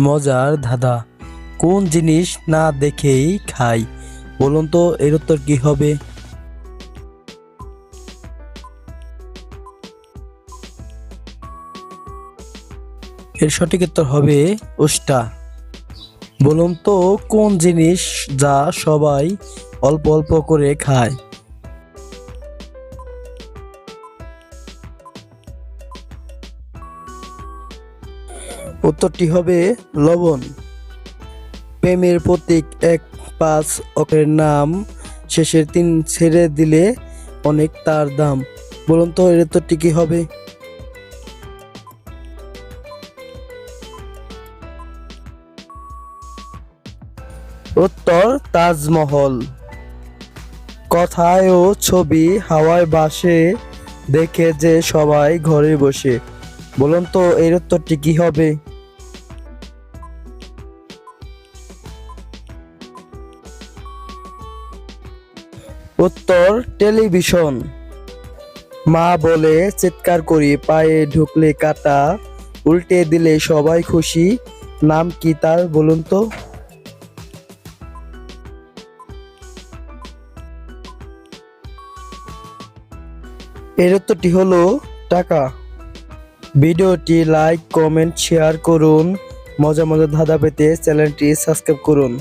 মজার ধাঁধা। কোন জিনিস না দেখেই খাই? বলুন তো, এর উত্তর কি হবে? এর সঠিক উত্তর হবে উষ্টা। বলুন তো, কোন জিনিস যা সবাই অল্প অল্প করে খায়? উত্তরটি হবে লবণ। প্রেমের প্রতীক এক পাঁচ অকের নাম, শেষের তিন ছেড়ে দিলে অনেক তার দাম। বলুন তো, এর উত্তরটি কি হবে? উত্তর, তাজমহল। কথায় ও ছবি হাওয়ায় বাসে দেখে যে সবাই ঘরে বসে। বলুন তো, এর উত্তরটি কি হবে? উত্তর, টেলিভিশন। মা বলে, চিৎকার করি, পায়ে ঢুকলে কাটা, উল্টে দিলে সবাই খুশি। নাম কি তার, বলুন তো? এর উত্তরটি হলো, টাকা। ভিডিওটি লাইক কমেন্ট শেয়ার করুন। মজা মজা ধাঁধা পেতে চ্যানেলটি সাবস্ক্রাইব করুন।